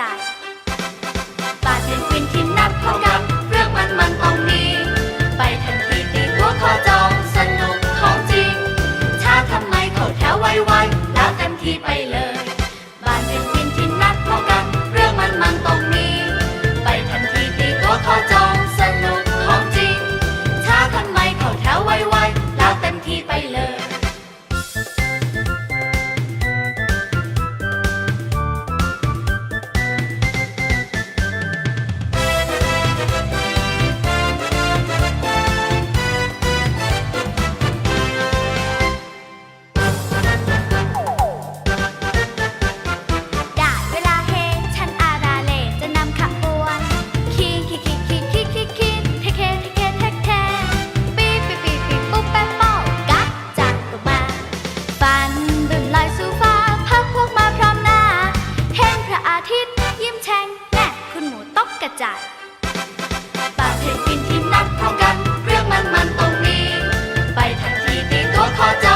ต้ ใจปากเพ่งกินที่นักเท่ากัน เรื่องมันมันตรงนี้ ไปทันทีตีตัวขอใจ